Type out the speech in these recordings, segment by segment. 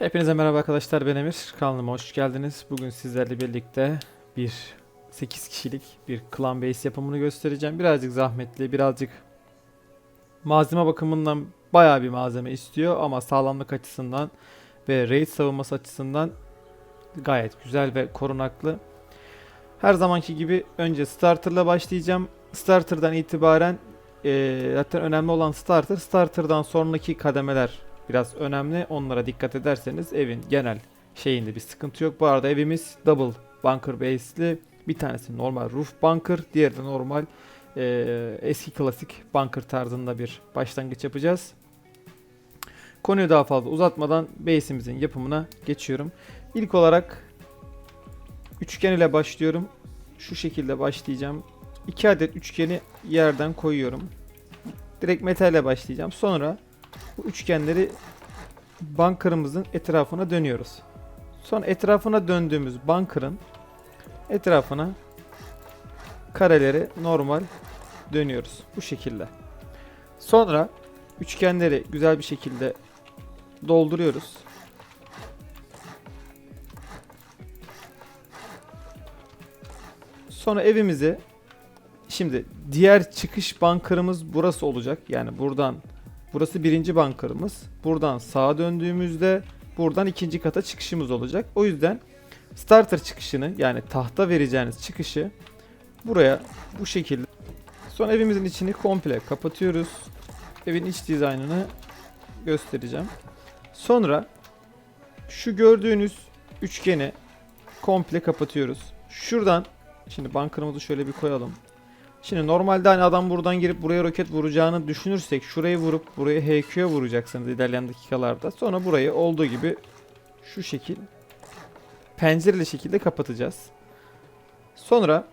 Hepinize merhaba arkadaşlar ben Emir. Kanalıma hoş geldiniz. Bugün sizlerle birlikte bir 8 kişilik bir clan base yapımını göstereceğim. Birazcık zahmetli, birazcık malzeme bakımından bayağı bir malzeme istiyor ama sağlamlık açısından ve raid savunması açısından gayet güzel ve korunaklı. Her zamanki gibi önce starterla başlayacağım. Starter'dan itibaren eee, zaten önemli olan starter. Starter'dan sonraki kademeler biraz önemli. Onlara dikkat ederseniz evin genel şeyinde bir sıkıntı yok. Bu arada evimiz double bunker base'li. Bir tanesi normal roof bunker, diğeri de normal eee, eski klasik bunker tarzında bir başlangıç yapacağız. Konuyu daha fazla uzatmadan base'imizin yapımına geçiyorum. İlk olarak üçgen ile başlıyorum. Şu şekilde başlayacağım. 2 adet üçgeni yerden koyuyorum. Direkt metalle başlayacağım. Sonra bu üçgenleri bunker'ımızın etrafına dönüyoruz. Sonra etrafına döndüğümüz bunker'ın etrafına kareleri normal dönüyoruz. Bu şekilde. Sonra üçgenleri güzel bir şekilde dolduruyoruz. Sonra evimizi şimdi diğer çıkış bunker'ımız burası olacak. Yani buradan Burası birinci bankarımız. Buradan sağa döndüğümüzde buradan ikinci kata çıkışımız olacak. O yüzden starter çıkışını yani tahta vereceğiniz çıkışı buraya bu şekilde. Sonra evimizin içini komple kapatıyoruz. Evin iç dizaynını göstereceğim. Sonra şu gördüğünüz üçgeni komple kapatıyoruz. Şuradan şimdi bankerımızı şöyle bir koyalım. Şimdi normalde hani adam buradan girip buraya roket vuracağını düşünürsek şurayı vurup buraya HQ'ya vuracaksınız ilerleyen dakikalarda. Sonra burayı olduğu gibi şu şekil pencereli şekilde kapatacağız. Sonra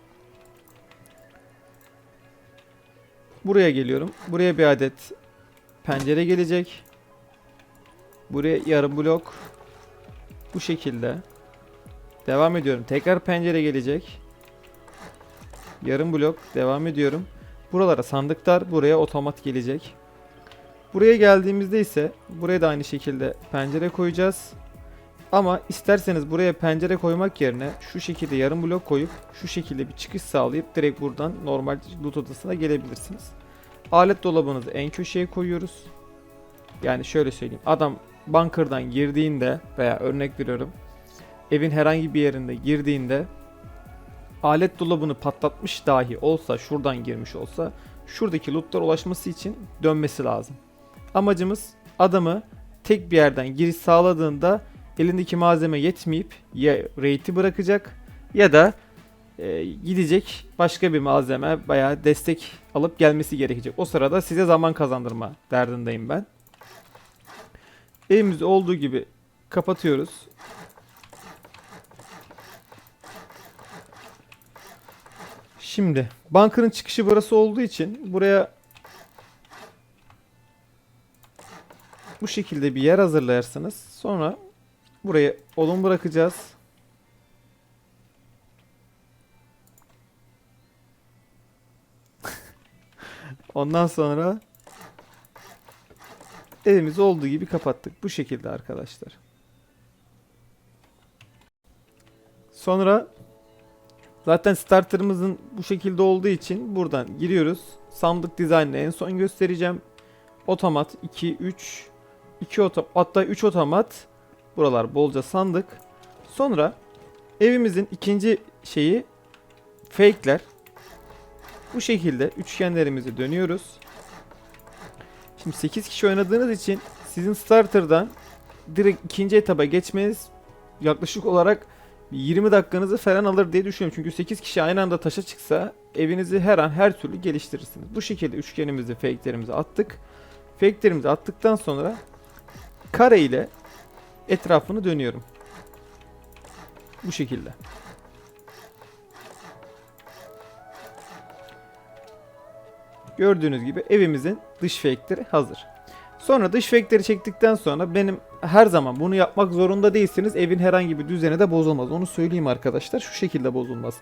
buraya geliyorum. Buraya bir adet pencere gelecek. Buraya yarım blok bu şekilde. Devam ediyorum. Tekrar pencere gelecek. Yarım blok devam ediyorum. Buralara sandıklar, buraya otomat gelecek. Buraya geldiğimizde ise buraya da aynı şekilde pencere koyacağız. Ama isterseniz buraya pencere koymak yerine şu şekilde yarım blok koyup şu şekilde bir çıkış sağlayıp direkt buradan normal loot odasına gelebilirsiniz. Alet dolabınızı en köşeye koyuyoruz. Yani şöyle söyleyeyim. Adam bunker'dan girdiğinde veya örnek veriyorum evin herhangi bir yerinde girdiğinde alet dolabını patlatmış dahi olsa şuradan girmiş olsa şuradaki lootlara ulaşması için dönmesi lazım. Amacımız adamı tek bir yerden giriş sağladığında elindeki malzeme yetmeyip ya raid'i bırakacak ya da e, gidecek başka bir malzeme bayağı destek alıp gelmesi gerekecek. O sırada size zaman kazandırma derdindeyim ben. Evimizi olduğu gibi kapatıyoruz. Şimdi bankanın çıkışı burası olduğu için buraya bu şekilde bir yer hazırlarsınız. Sonra buraya odun bırakacağız. Ondan sonra evimiz olduğu gibi kapattık. Bu şekilde arkadaşlar. Sonra Zaten starterımızın bu şekilde olduğu için buradan giriyoruz. Sandık dizaynını en son göstereceğim. Otomat 2, 3, 2 otomat hatta 3 otomat. Buralar bolca sandık. Sonra evimizin ikinci şeyi fake'ler. Bu şekilde üçgenlerimizi dönüyoruz. Şimdi 8 kişi oynadığınız için sizin starter'dan direkt ikinci etaba geçmeniz yaklaşık olarak 20 dakikanızı falan alır diye düşünüyorum. Çünkü 8 kişi aynı anda taşa çıksa evinizi her an her türlü geliştirirsiniz. Bu şekilde üçgenimizi, fake'lerimizi attık. Fake'lerimizi attıktan sonra kare ile etrafını dönüyorum. Bu şekilde. Gördüğünüz gibi evimizin dış fake'leri hazır. Sonra dış fake'leri çektikten sonra benim her zaman bunu yapmak zorunda değilsiniz. Evin herhangi bir düzeni de bozulmaz. Onu söyleyeyim arkadaşlar. Şu şekilde bozulmaz.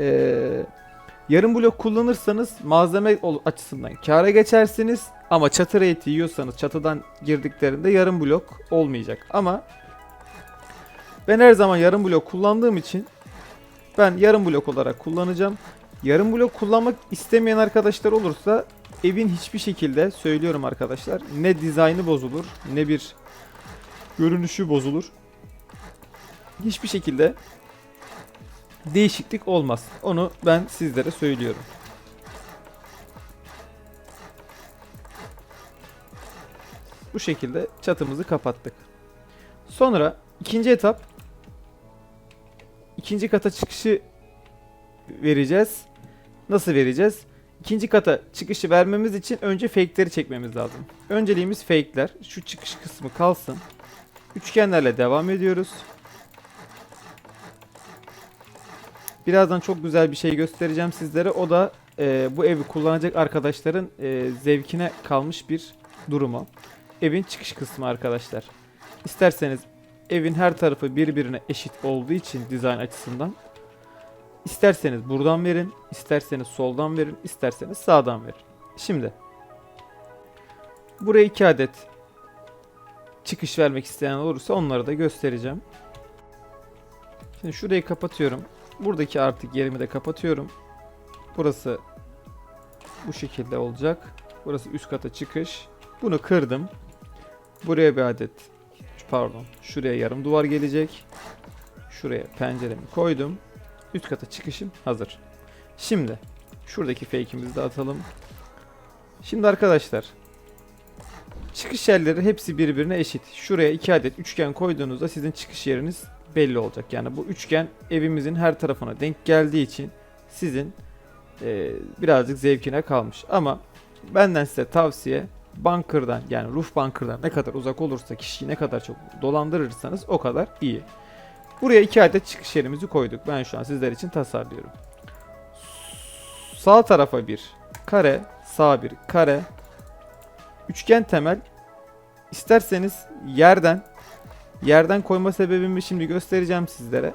Ee, yarım blok kullanırsanız malzeme açısından kâra geçersiniz. Ama çatı rate yiyorsanız çatıdan girdiklerinde yarım blok olmayacak. Ama Ben her zaman yarım blok kullandığım için ben yarım blok olarak kullanacağım. Yarım blok kullanmak istemeyen arkadaşlar olursa evin hiçbir şekilde söylüyorum arkadaşlar ne dizaynı bozulur ne bir görünüşü bozulur. Hiçbir şekilde değişiklik olmaz. Onu ben sizlere söylüyorum. Bu şekilde çatımızı kapattık. Sonra ikinci etap ikinci kata çıkışı vereceğiz. Nasıl vereceğiz? İkinci kata çıkışı vermemiz için önce fake'leri çekmemiz lazım. Önceliğimiz fake'ler. Şu çıkış kısmı kalsın. Üçgenlerle devam ediyoruz. Birazdan çok güzel bir şey göstereceğim sizlere. O da e, bu evi kullanacak arkadaşların e, zevkine kalmış bir durumu. Evin çıkış kısmı arkadaşlar. İsterseniz evin her tarafı birbirine eşit olduğu için dizayn açısından isterseniz buradan verin, isterseniz soldan verin, isterseniz sağdan verin. Şimdi buraya iki adet çıkış vermek isteyen olursa onları da göstereceğim. Şimdi şurayı kapatıyorum. Buradaki artık yerimi de kapatıyorum. Burası bu şekilde olacak. Burası üst kata çıkış. Bunu kırdım. Buraya bir adet pardon şuraya yarım duvar gelecek. Şuraya penceremi koydum. Üst kata çıkışım hazır. Şimdi şuradaki fake'imizi de atalım. Şimdi arkadaşlar çıkış yerleri hepsi birbirine eşit. Şuraya iki adet üçgen koyduğunuzda sizin çıkış yeriniz belli olacak. Yani bu üçgen evimizin her tarafına denk geldiği için sizin e, birazcık zevkine kalmış. Ama benden size tavsiye bunker'dan yani roof bunker'dan ne kadar uzak olursa kişiyi ne kadar çok dolandırırsanız o kadar iyi. Buraya iki adet çıkış yerimizi koyduk. Ben şu an sizler için tasarlıyorum. Sağ tarafa bir kare, sağ bir kare. Üçgen temel. İsterseniz yerden yerden koyma sebebimi şimdi göstereceğim sizlere.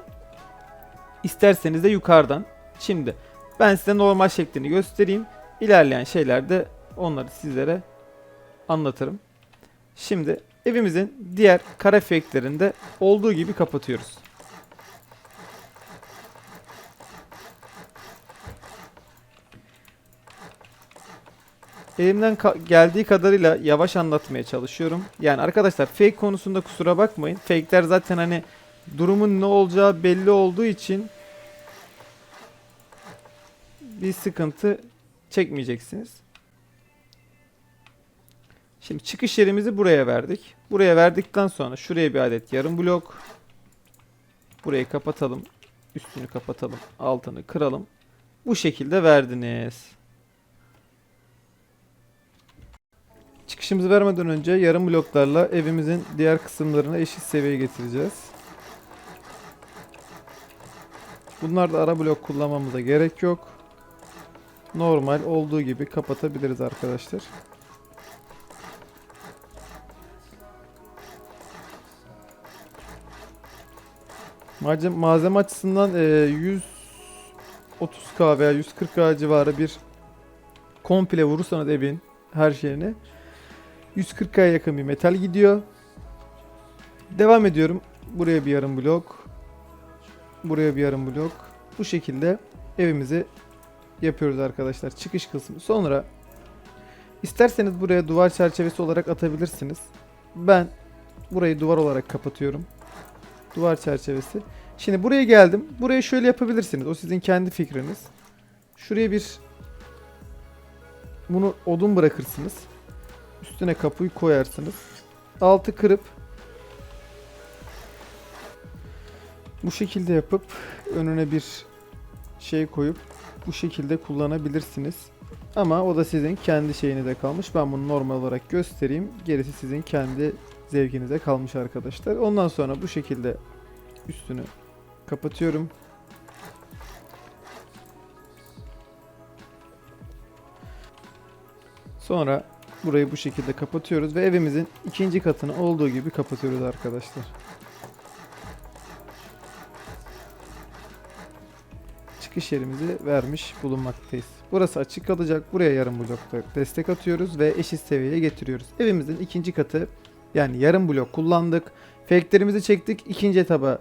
İsterseniz de yukarıdan. Şimdi ben size normal şeklini göstereyim. İlerleyen şeylerde onları sizlere anlatırım. Şimdi evimizin diğer kare fake'lerinde olduğu gibi kapatıyoruz. Elimden ka- geldiği kadarıyla yavaş anlatmaya çalışıyorum. Yani arkadaşlar fake konusunda kusura bakmayın. Fake'ler zaten hani durumun ne olacağı belli olduğu için bir sıkıntı çekmeyeceksiniz. Şimdi çıkış yerimizi buraya verdik. Buraya verdikten sonra şuraya bir adet yarım blok. Burayı kapatalım. Üstünü kapatalım. Altını kıralım. Bu şekilde verdiniz. Çıkışımızı vermeden önce yarım bloklarla evimizin diğer kısımlarını eşit seviyeye getireceğiz. Bunlarda ara blok kullanmamıza gerek yok. Normal olduğu gibi kapatabiliriz arkadaşlar. Malzeme, malzeme açısından e, 130k veya 140k civarı bir komple vurursanız evin her şeyini 140k'ya yakın bir metal gidiyor. Devam ediyorum. Buraya bir yarım blok. Buraya bir yarım blok. Bu şekilde evimizi yapıyoruz arkadaşlar. Çıkış kısmı. Sonra isterseniz buraya duvar çerçevesi olarak atabilirsiniz. Ben burayı duvar olarak kapatıyorum. Duvar çerçevesi. Şimdi buraya geldim. Burayı şöyle yapabilirsiniz. O sizin kendi fikriniz. Şuraya bir bunu odun bırakırsınız. Üstüne kapıyı koyarsınız. Altı kırıp bu şekilde yapıp önüne bir şey koyup bu şekilde kullanabilirsiniz. Ama o da sizin kendi şeyinize kalmış. Ben bunu normal olarak göstereyim. Gerisi sizin kendi zevkinize kalmış arkadaşlar. Ondan sonra bu şekilde üstünü kapatıyorum. Sonra burayı bu şekilde kapatıyoruz ve evimizin ikinci katını olduğu gibi kapatıyoruz arkadaşlar. Çıkış yerimizi vermiş bulunmaktayız. Burası açık kalacak. Buraya yarım blokta destek atıyoruz ve eşit seviyeye getiriyoruz. Evimizin ikinci katı yani yarım blok kullandık. Fake'lerimizi çektik. İkinci etaba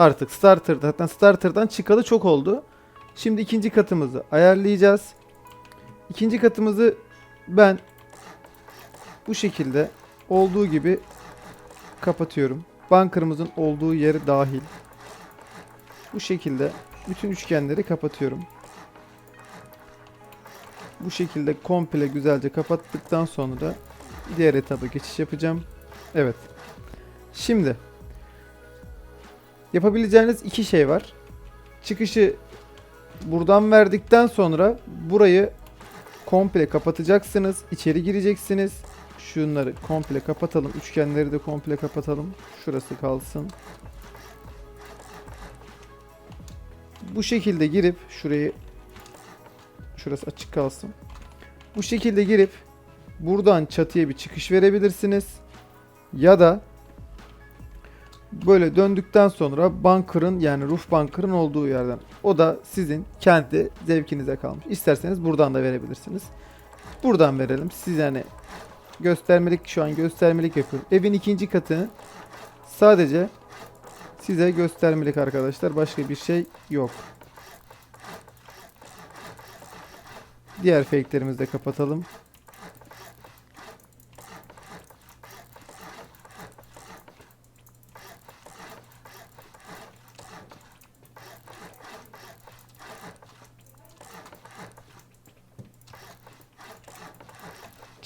Artık starter'da zaten starter'dan çıkalı çok oldu. Şimdi ikinci katımızı ayarlayacağız. İkinci katımızı ben bu şekilde olduğu gibi kapatıyorum. Bunker'ımızın olduğu yeri dahil. Bu şekilde bütün üçgenleri kapatıyorum. Bu şekilde komple güzelce kapattıktan sonra diğer etaba geçiş yapacağım. Evet. Şimdi yapabileceğiniz iki şey var. Çıkışı buradan verdikten sonra burayı komple kapatacaksınız. İçeri gireceksiniz. Şunları komple kapatalım. Üçgenleri de komple kapatalım. Şurası kalsın. Bu şekilde girip şurayı şurası açık kalsın. Bu şekilde girip buradan çatıya bir çıkış verebilirsiniz. Ya da böyle döndükten sonra bunker'ın yani roof bunker'ın olduğu yerden. O da sizin kendi zevkinize kalmış. İsterseniz buradan da verebilirsiniz. Buradan verelim. Siz yani göstermelik şu an göstermelik yapıyorum. Evin ikinci katını sadece size göstermelik arkadaşlar. Başka bir şey yok. Diğer fake'lerimizi de kapatalım.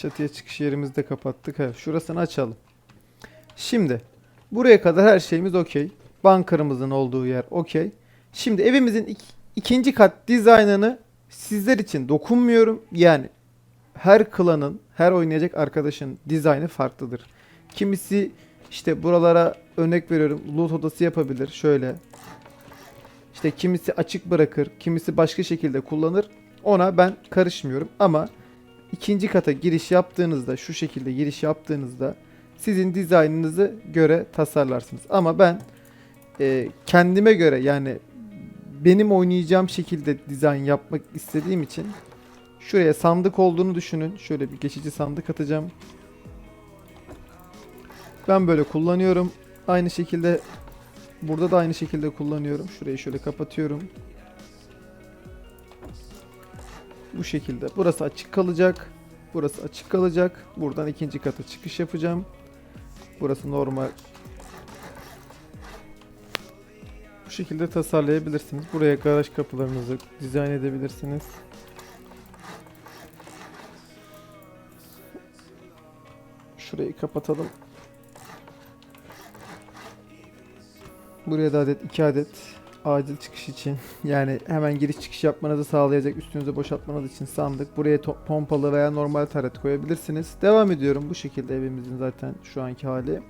Çatıya çıkış yerimizi de kapattık. Evet, şurasını açalım. Şimdi buraya kadar her şeyimiz okey. Bunker'ımızın olduğu yer okey. Şimdi evimizin ik- ikinci kat dizaynını sizler için dokunmuyorum. Yani her klanın, her oynayacak arkadaşın dizaynı farklıdır. Kimisi işte buralara örnek veriyorum loot odası yapabilir. Şöyle. İşte kimisi açık bırakır, kimisi başka şekilde kullanır. Ona ben karışmıyorum ama ikinci kata giriş yaptığınızda şu şekilde giriş yaptığınızda sizin dizaynınızı göre tasarlarsınız. Ama ben e, kendime göre yani benim oynayacağım şekilde dizayn yapmak istediğim için şuraya sandık olduğunu düşünün. Şöyle bir geçici sandık atacağım. Ben böyle kullanıyorum. Aynı şekilde burada da aynı şekilde kullanıyorum. Şurayı şöyle kapatıyorum. Bu şekilde. Burası açık kalacak. Burası açık kalacak. Buradan ikinci kata çıkış yapacağım. Burası normal. Bu şekilde tasarlayabilirsiniz. Buraya garaj kapılarınızı dizayn edebilirsiniz. Şurayı kapatalım. Buraya da adet 2 adet acil çıkış için yani hemen giriş çıkış yapmanızı sağlayacak üstünüzü boşaltmanız için sandık. Buraya pompalı veya normal taret koyabilirsiniz. Devam ediyorum bu şekilde evimizin zaten şu anki hali.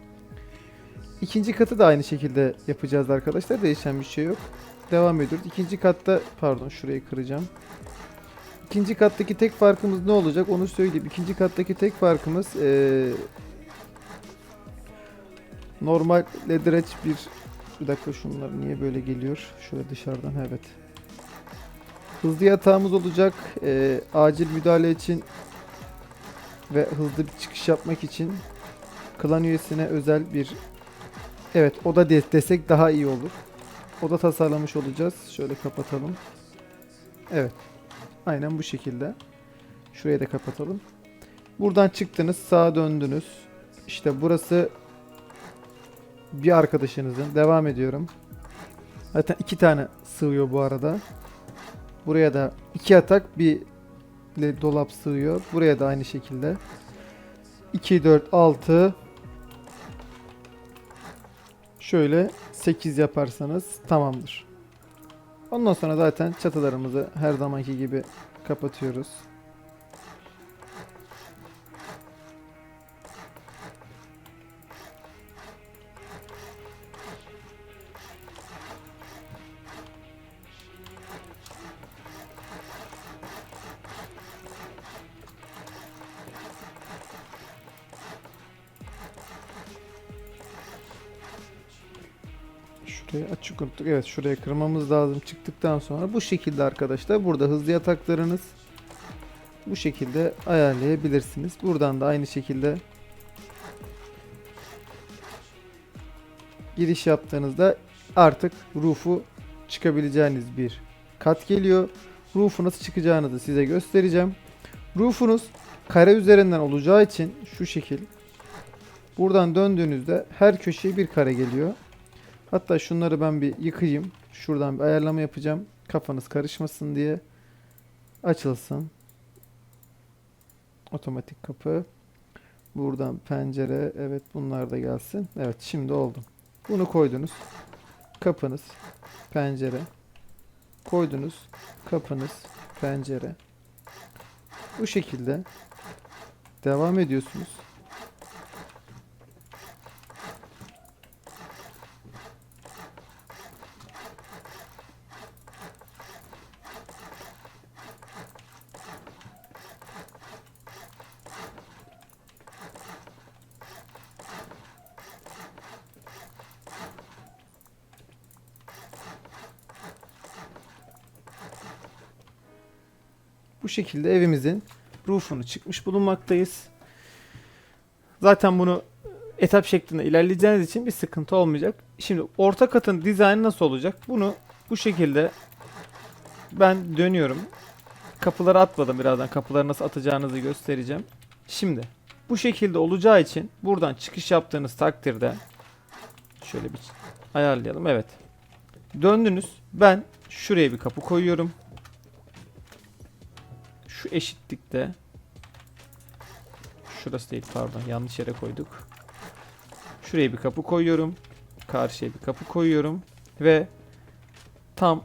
İkinci katı da aynı şekilde yapacağız arkadaşlar. Değişen bir şey yok. Devam ediyoruz. İkinci katta pardon şurayı kıracağım. İkinci kattaki tek farkımız ne olacak onu söyleyeyim. İkinci kattaki tek farkımız eee normal ledreç bir bir dakika şunlar niye böyle geliyor? Şöyle dışarıdan evet. Hızlı yatağımız olacak. Eee, acil müdahale için ve hızlı bir çıkış yapmak için klan üyesine özel bir evet oda de- desek daha iyi olur. Oda tasarlamış olacağız. Şöyle kapatalım. Evet. Aynen bu şekilde. Şurayı da kapatalım. Buradan çıktınız, sağa döndünüz. İşte burası bir arkadaşınızın. Devam ediyorum. Zaten iki tane sığıyor bu arada. Buraya da iki yatak bir dolap sığıyor. Buraya da aynı şekilde. 2, 4, 6 Şöyle 8 yaparsanız tamamdır. Ondan sonra zaten çatılarımızı her zamanki gibi kapatıyoruz. Şurayı açık unuttuk. Evet şuraya kırmamız lazım. Çıktıktan sonra bu şekilde arkadaşlar. Burada hızlı yataklarınız bu şekilde ayarlayabilirsiniz. Buradan da aynı şekilde giriş yaptığınızda artık roof'u çıkabileceğiniz bir kat geliyor. Roof'u nasıl çıkacağını da size göstereceğim. Roof'unuz kare üzerinden olacağı için şu şekil. Buradan döndüğünüzde her köşeye bir kare geliyor. Hatta şunları ben bir yıkayayım. Şuradan bir ayarlama yapacağım. Kafanız karışmasın diye. Açılsın. Otomatik kapı. Buradan pencere. Evet bunlar da gelsin. Evet şimdi oldu. Bunu koydunuz. Kapınız. Pencere. Koydunuz. Kapınız. Pencere. Bu şekilde devam ediyorsunuz. Şekilde evimizin roof'unu çıkmış bulunmaktayız. Zaten bunu etap şeklinde ilerleyeceğiniz için bir sıkıntı olmayacak. Şimdi orta katın dizaynı nasıl olacak? Bunu bu şekilde ben dönüyorum. Kapıları atmadım birazdan. Kapıları nasıl atacağınızı göstereceğim. Şimdi bu şekilde olacağı için buradan çıkış yaptığınız takdirde şöyle bir ayarlayalım. Evet. Döndünüz. Ben şuraya bir kapı koyuyorum şu eşitlikte şurası değil pardon yanlış yere koyduk. Şuraya bir kapı koyuyorum. Karşıya bir kapı koyuyorum ve tam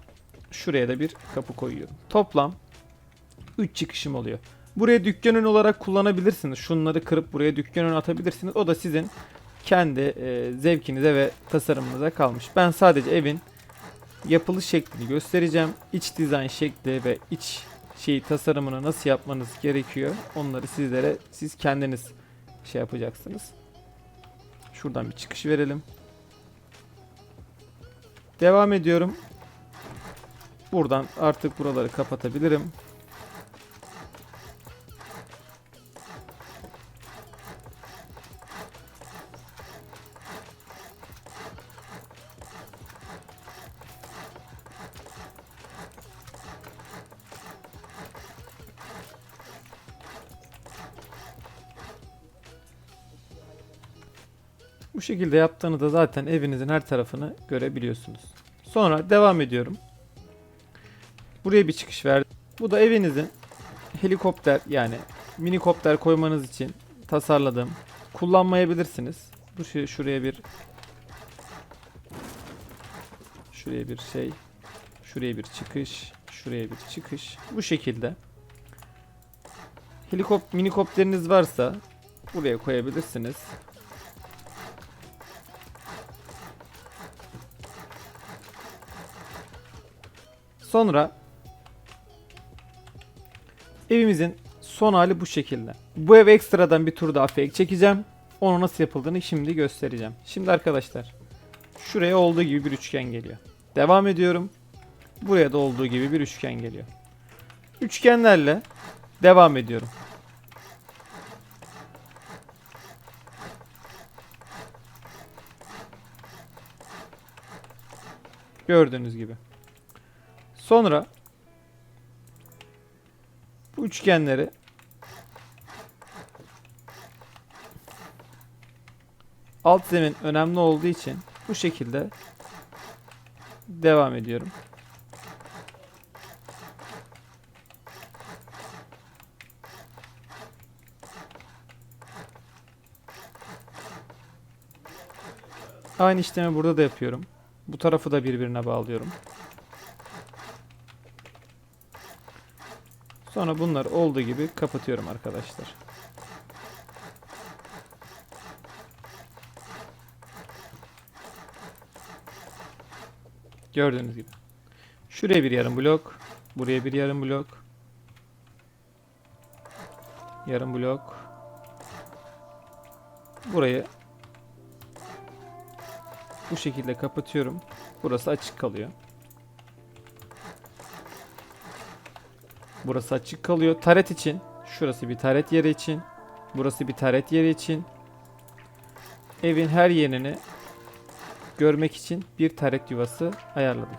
şuraya da bir kapı koyuyorum. Toplam 3 çıkışım oluyor. Buraya dükkan önü olarak kullanabilirsiniz. Şunları kırıp buraya dükkan önü atabilirsiniz. O da sizin kendi e, zevkinize ve tasarımınıza kalmış. Ben sadece evin yapılış şeklini göstereceğim. İç dizayn şekli ve iç şeyi tasarımını nasıl yapmanız gerekiyor onları sizlere siz kendiniz şey yapacaksınız. Şuradan bir çıkış verelim. Devam ediyorum. Buradan artık buraları kapatabilirim. Şekilde yaptığınızda zaten evinizin her tarafını görebiliyorsunuz. Sonra devam ediyorum. Buraya bir çıkış verdim. Bu da evinizin helikopter yani minikopter koymanız için tasarladığım. Kullanmayabilirsiniz. Bu şey şuraya bir şuraya bir şey şuraya bir çıkış şuraya bir çıkış bu şekilde helikop minikopteriniz varsa buraya koyabilirsiniz. Sonra evimizin son hali bu şekilde. Bu ev ekstradan bir tur daha fake çekeceğim. Onu nasıl yapıldığını şimdi göstereceğim. Şimdi arkadaşlar şuraya olduğu gibi bir üçgen geliyor. Devam ediyorum. Buraya da olduğu gibi bir üçgen geliyor. Üçgenlerle devam ediyorum. Gördüğünüz gibi. Sonra bu üçgenleri alt zemin önemli olduğu için bu şekilde devam ediyorum. Aynı işlemi burada da yapıyorum. Bu tarafı da birbirine bağlıyorum. Sonra bunları olduğu gibi kapatıyorum arkadaşlar. Gördüğünüz gibi. Şuraya bir yarım blok. Buraya bir yarım blok. Yarım blok. Burayı bu şekilde kapatıyorum. Burası açık kalıyor. Burası açık kalıyor. Taret için. Şurası bir taret yeri için. Burası bir taret yeri için. Evin her yerini görmek için bir taret yuvası ayarladım.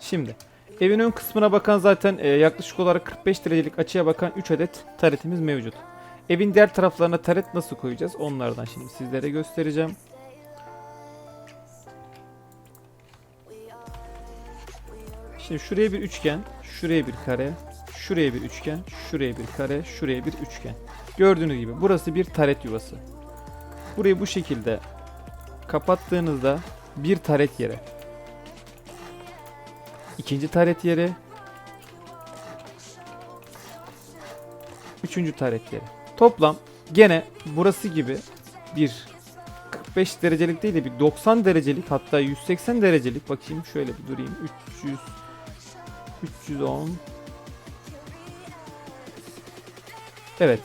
Şimdi evin ön kısmına bakan zaten e, yaklaşık olarak 45 derecelik açıya bakan 3 adet taretimiz mevcut. Evin diğer taraflarına taret nasıl koyacağız onlardan şimdi sizlere göstereceğim. Şimdi şuraya bir üçgen, şuraya bir kare, şuraya bir üçgen, şuraya bir kare, şuraya bir üçgen. Gördüğünüz gibi burası bir taret yuvası. Burayı bu şekilde kapattığınızda bir taret yere, ikinci taret yere, üçüncü taret yere. Toplam gene burası gibi bir 45 derecelik değil de bir 90 derecelik hatta 180 derecelik bakayım şöyle bir durayım 300 310 Evet.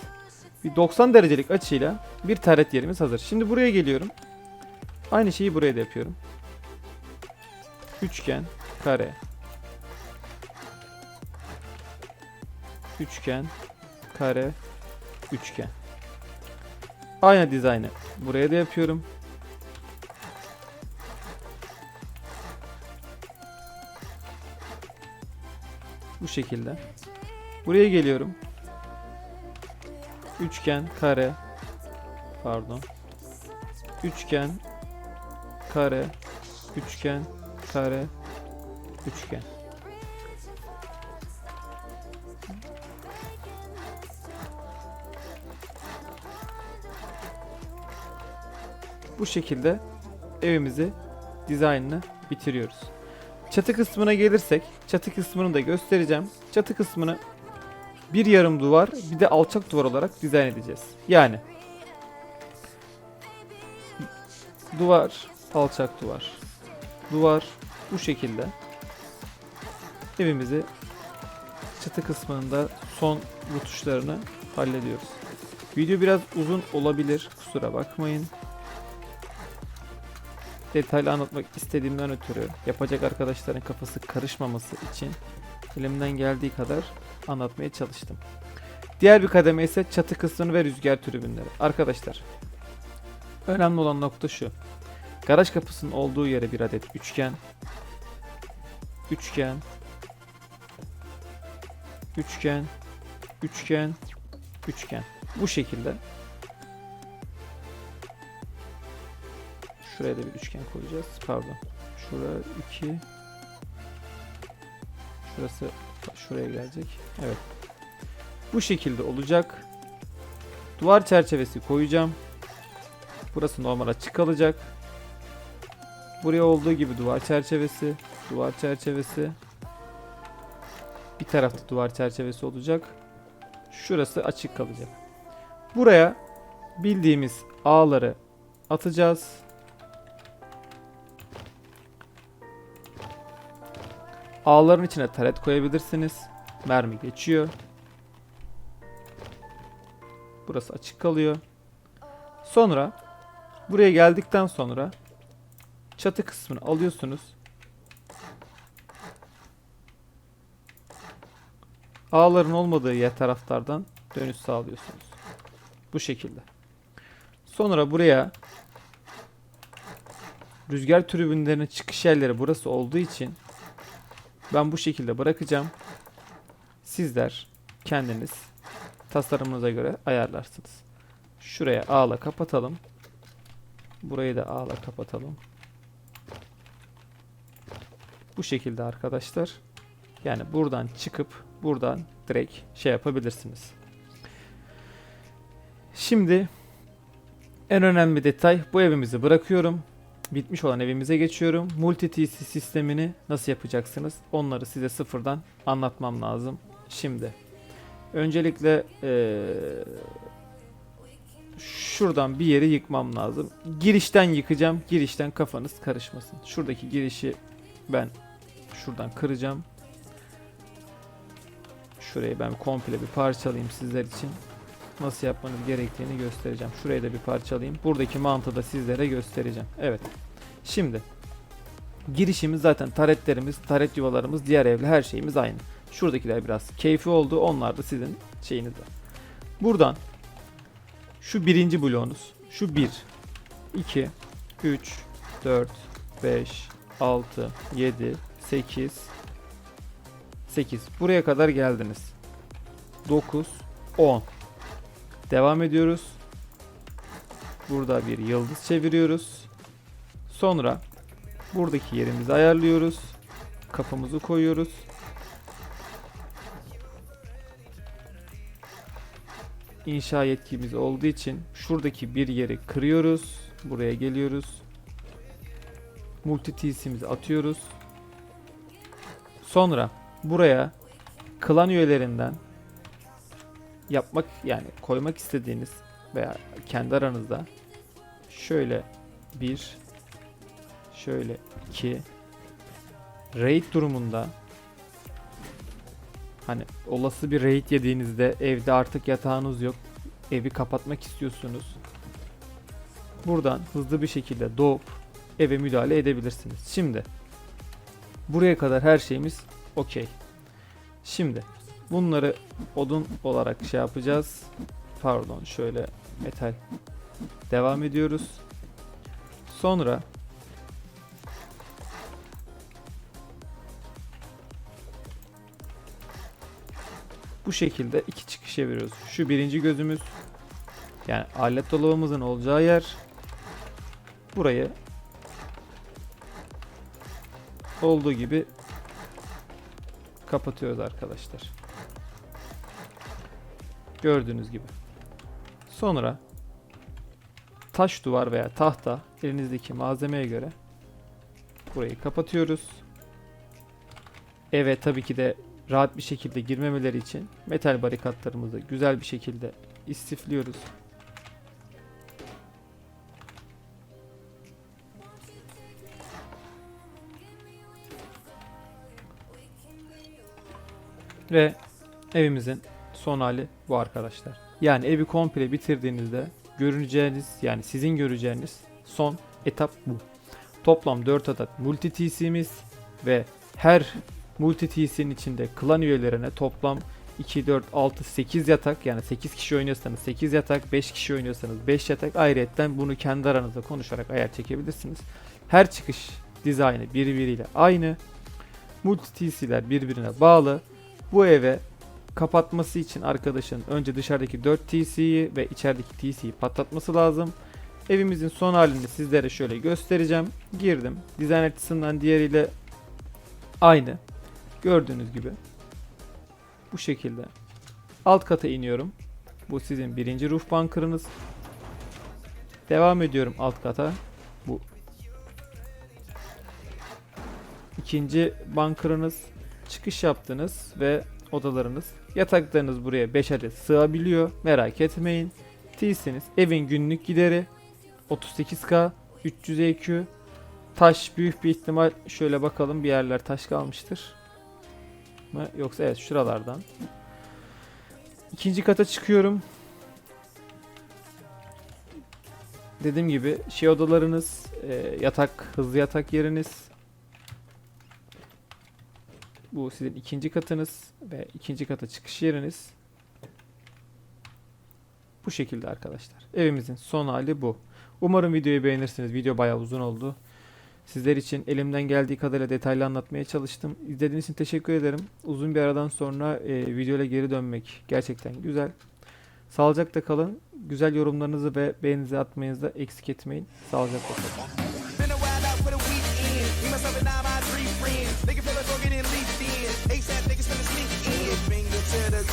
Bir 90 derecelik açıyla bir taret yerimiz hazır. Şimdi buraya geliyorum. Aynı şeyi buraya da yapıyorum. Üçgen, kare. Üçgen, kare, üçgen. Aynı dizaynı buraya da yapıyorum. Bu şekilde. Buraya geliyorum. Üçgen, kare. Pardon. Üçgen, kare, üçgen, kare, üçgen. Bu şekilde evimizi dizaynını bitiriyoruz. Çatı kısmına gelirsek, çatı kısmını da göstereceğim. Çatı kısmını bir yarım duvar, bir de alçak duvar olarak dizayn edeceğiz. Yani duvar, alçak duvar, duvar bu şekilde evimizi çatı kısmında son rutuşlarını hallediyoruz. Video biraz uzun olabilir, kusura bakmayın detaylı anlatmak istediğimden ötürü yapacak arkadaşların kafası karışmaması için elimden geldiği kadar anlatmaya çalıştım. Diğer bir kademe ise çatı kısmını ve rüzgar tribünleri. Arkadaşlar önemli olan nokta şu. Garaj kapısının olduğu yere bir adet üçgen üçgen üçgen üçgen üçgen bu şekilde Şuraya da bir üçgen koyacağız. Pardon. Şura 2. Şurası şuraya gelecek. Evet. Bu şekilde olacak. Duvar çerçevesi koyacağım. Burası normal açık kalacak. Buraya olduğu gibi duvar çerçevesi, duvar çerçevesi. Bir tarafta duvar çerçevesi olacak. Şurası açık kalacak. Buraya bildiğimiz ağları atacağız. Ağların içine taret koyabilirsiniz. Mermi geçiyor. Burası açık kalıyor. Sonra buraya geldikten sonra çatı kısmını alıyorsunuz. Ağların olmadığı yer taraftardan dönüş sağlıyorsunuz. Bu şekilde. Sonra buraya rüzgar tribünlerinin çıkış yerleri burası olduğu için ben bu şekilde bırakacağım. Sizler kendiniz tasarımınıza göre ayarlarsınız. Şuraya ağla kapatalım. Burayı da ağla kapatalım. Bu şekilde arkadaşlar. Yani buradan çıkıp buradan direkt şey yapabilirsiniz. Şimdi en önemli detay bu evimizi bırakıyorum bitmiş olan evimize geçiyorum. Multi TC sistemini nasıl yapacaksınız? Onları size sıfırdan anlatmam lazım. Şimdi öncelikle ee, şuradan bir yeri yıkmam lazım. Girişten yıkacağım. Girişten kafanız karışmasın. Şuradaki girişi ben şuradan kıracağım. Şurayı ben komple bir parçalayayım sizler için. Nasıl yapmanız gerektiğini göstereceğim. Şurayı da bir parçalayayım. Buradaki mantığı da sizlere göstereceğim. Evet. Şimdi girişimiz zaten taretlerimiz, taret yuvalarımız, diğer evle her şeyimiz aynı. Şuradakiler biraz keyfi oldu. Onlar da sizin şeyiniz. Buradan şu birinci bloğunuz. Şu 1, 2, 3, 4, 5, 6, 7, 8, 8. Buraya kadar geldiniz. 9, 10. Devam ediyoruz. Burada bir yıldız çeviriyoruz. Sonra buradaki yerimizi ayarlıyoruz. Kapımızı koyuyoruz. İnşa yetkimiz olduğu için şuradaki bir yeri kırıyoruz. Buraya geliyoruz. Multi TC'mizi atıyoruz. Sonra buraya klan üyelerinden yapmak yani koymak istediğiniz veya kendi aranızda şöyle bir şöyle iki raid durumunda hani olası bir raid yediğinizde evde artık yatağınız yok evi kapatmak istiyorsunuz. Buradan hızlı bir şekilde doğup eve müdahale edebilirsiniz. Şimdi buraya kadar her şeyimiz okey. Şimdi bunları odun olarak şey yapacağız pardon şöyle metal devam ediyoruz sonra bu şekilde iki çıkış çeviriyoruz. Şu birinci gözümüz yani alet dolabımızın olacağı yer burayı olduğu gibi kapatıyoruz arkadaşlar. Gördüğünüz gibi. Sonra taş duvar veya tahta elinizdeki malzemeye göre burayı kapatıyoruz. Eve tabii ki de rahat bir şekilde girmemeleri için metal barikatlarımızı güzel bir şekilde istifliyoruz. Ve evimizin son hali bu arkadaşlar. Yani evi komple bitirdiğinizde göreceğiniz yani sizin göreceğiniz son etap bu. Toplam 4 adet multi TC'miz ve her multi TC'nin içinde klan üyelerine toplam 2, 4, 6, 8 yatak yani 8 kişi oynuyorsanız 8 yatak, 5 kişi oynuyorsanız 5 yatak ayrıyetten bunu kendi aranızda konuşarak ayar çekebilirsiniz. Her çıkış dizaynı birbiriyle aynı. Multi TC'ler birbirine bağlı. Bu eve kapatması için arkadaşın önce dışarıdaki 4 TC'yi ve içerideki TC'yi patlatması lazım. Evimizin son halini sizlere şöyle göstereceğim. Girdim. Dizayn açısından diğeriyle aynı. Gördüğünüz gibi. Bu şekilde. Alt kata iniyorum. Bu sizin birinci roof bunker'ınız. Devam ediyorum alt kata. Bu ikinci bunker'ınız. Çıkış yaptınız ve odalarınız. Yataklarınız buraya 5 adet sığabiliyor. Merak etmeyin. T'siniz. Evin günlük gideri 38k 300 EQ Taş büyük bir ihtimal şöyle bakalım bir yerler taş kalmıştır. Mı? Yoksa evet şuralardan. İkinci kata çıkıyorum. Dediğim gibi şey odalarınız, e, yatak, hızlı yatak yeriniz. Bu sizin ikinci katınız ve ikinci kata çıkış yeriniz. Bu şekilde arkadaşlar. Evimizin son hali bu. Umarım videoyu beğenirsiniz. Video bayağı uzun oldu. Sizler için elimden geldiği kadarıyla detaylı anlatmaya çalıştım. İzlediğiniz için teşekkür ederim. Uzun bir aradan sonra e, videoyla geri dönmek gerçekten güzel. Sağlıcakla kalın. Güzel yorumlarınızı ve beğeninizi atmayınızı da eksik etmeyin. Sağlıcakla kalın.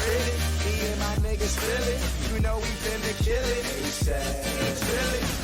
feel. Me and my niggas feel. You know we finna kill it. He said, feel.